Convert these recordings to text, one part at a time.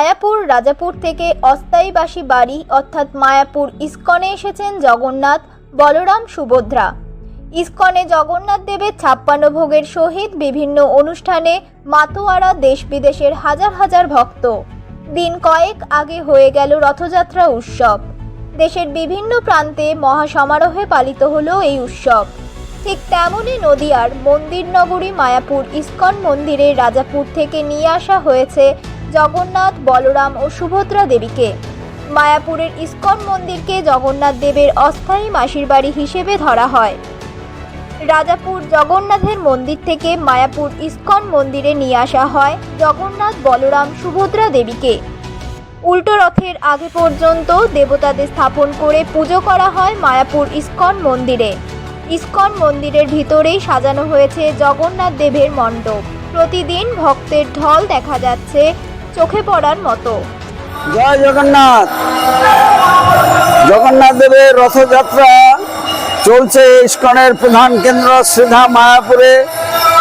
মায়াপুর, রাজাপুর থেকে অস্থায়ীবাসী বাড়ি, অর্থাৎ মায়াপুর ইস্কনে এসেছেন জগন্নাথ বলরাম সুভদ্রা। ইস্কনে জগন্নাথ দেবের ছাপ্পান্ন ভোগের সহিত বিভিন্ন অনুষ্ঠানে মাতোয়ারা দেশ বিদেশের হাজার হাজার ভক্ত। দিন কয়েক আগে হয়ে গেল রথযাত্রা উৎসব। দেশের বিভিন্ন প্রান্তে মহাসমারোহে পালিত হলো এই উৎসব। ঠিক তেমনই নদিয়ার মন্দির নগরী মায়াপুর ইস্কন মন্দিরে রাজাপুর থেকে নিয়ে আসা হয়েছে জগন্নাথ, বলরাম ও সুভদ্রা দেবীকে। মায়াপুরের ইস্কন মন্দিরকে জগন্নাথ দেবের অস্থায়ী মাসির বাড়ি হিসেবে ধরা হয়। রাজাপুর জগন্নাথের মন্দির থেকে মায়াপুর ইস্কন মন্দিরে নিয়ে আসা হয় জগন্নাথ, বলরাম, সুভদ্রা দেবীকে। উল্টো রথের আগে পর্যন্ত দেবতাদের স্থাপন করে পুজো করা হয় মায়াপুর ইস্কন মন্দিরে। ইস্কন মন্দিরের ভিতরেই সাজানো হয়েছে জগন্নাথ দেবের মণ্ডপ। প্রতিদিন ভক্তের ঢল দেখা যাচ্ছে চোখে পড়ার মতো। জয় জগন্নাথ। জগন্নাথ দেবের রথযাত্রা চলছে ইস্কনের প্রধান কেন্দ্র শ্রীধা মায়াপুরে।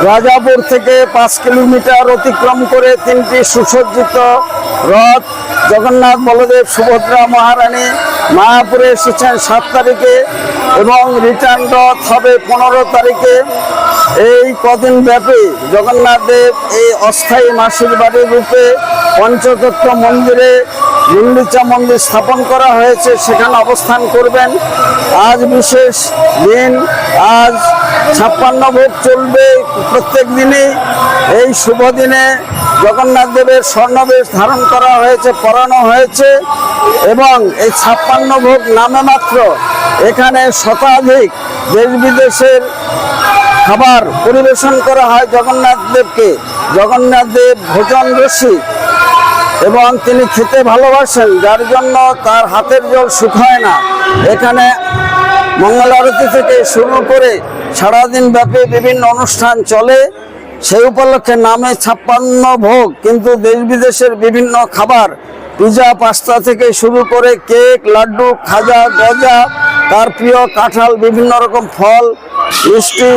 রাজাপুর থেকে পাঁচ কিলোমিটার অতিক্রম করে তিনটি সুসজ্জিত রথ জগন্নাথ বলদেব সুভদ্রা মহারানী মায়াপুরে এসেছেন সাত তারিখে এবং রিটার্ন রথ হবে পনেরো তারিখে। এই কদিন ব্যাপী জগন্নাথ দেব এই অস্থায়ী মাসির বাড়ির রূপে পঞ্চতত্ত্ব মন্দিরে গুন্ডিচা মন্দির স্থাপন করা হয়েছে, সেখানে অবস্থান করবেন। আজ বিশেষ দিন, আজ ছাপ্পান্ন ভোগ চলবে প্রত্যেক দিনই। এই শুভ দিনে জগন্নাথ দেবের স্বর্ণবেশ ধারণ করা হয়েছে, পরানো হয়েছে এবং এই ছাপ্পান্ন ভোগ নামে মাত্র এখানে শতাধিক দেশ বিদেশের খাবার পরিবেশন করা হয় জগন্নাথ দেবকে। জগন্নাথ দেব ভোজন রসিক এবং তিনি খেতে ভালোবাসেন, যার জন্য তার হাতের জল শুকায় না। এখানে মঙ্গল আরতি থেকে শুরু করে সারাদিন ব্যাপী বিভিন্ন অনুষ্ঠান চলে। সেই উপলক্ষে নামে ছাপ্পান্ন ভোগ, কিন্তু দেশ বিদেশের বিভিন্ন খাবার, পিজা, পাস্তা থেকে শুরু করে কেক, লাড্ডু, খাজা, গজা, তার প্রিয় কাঁঠাল, বিভিন্ন রকম ফল মিষ্টি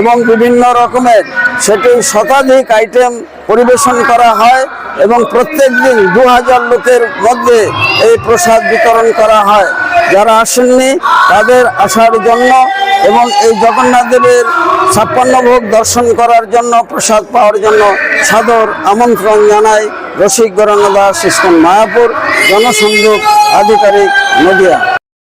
এবং বিভিন্ন রকমের। সেটি শতাধিক আইটেম পরিবেশন করা হয় এবং প্রত্যেক দিন দু হাজার লোকের মধ্যে এই প্রসাদ বিতরণ করা হয়। যারা আসেননি, তাদের আসার জন্য এবং এই জগন্নাথ দেবের ছাপ্পান্ন ভোগ দর্শন করার জন্য, প্রসাদ পাওয়ার জন্য সাদর আমন্ত্রণ জানায় রসিক গৌরাঙ্গ দাস ইস্কন মায়াপুর, জনসংযোগ আধিকারিক নদিয়া।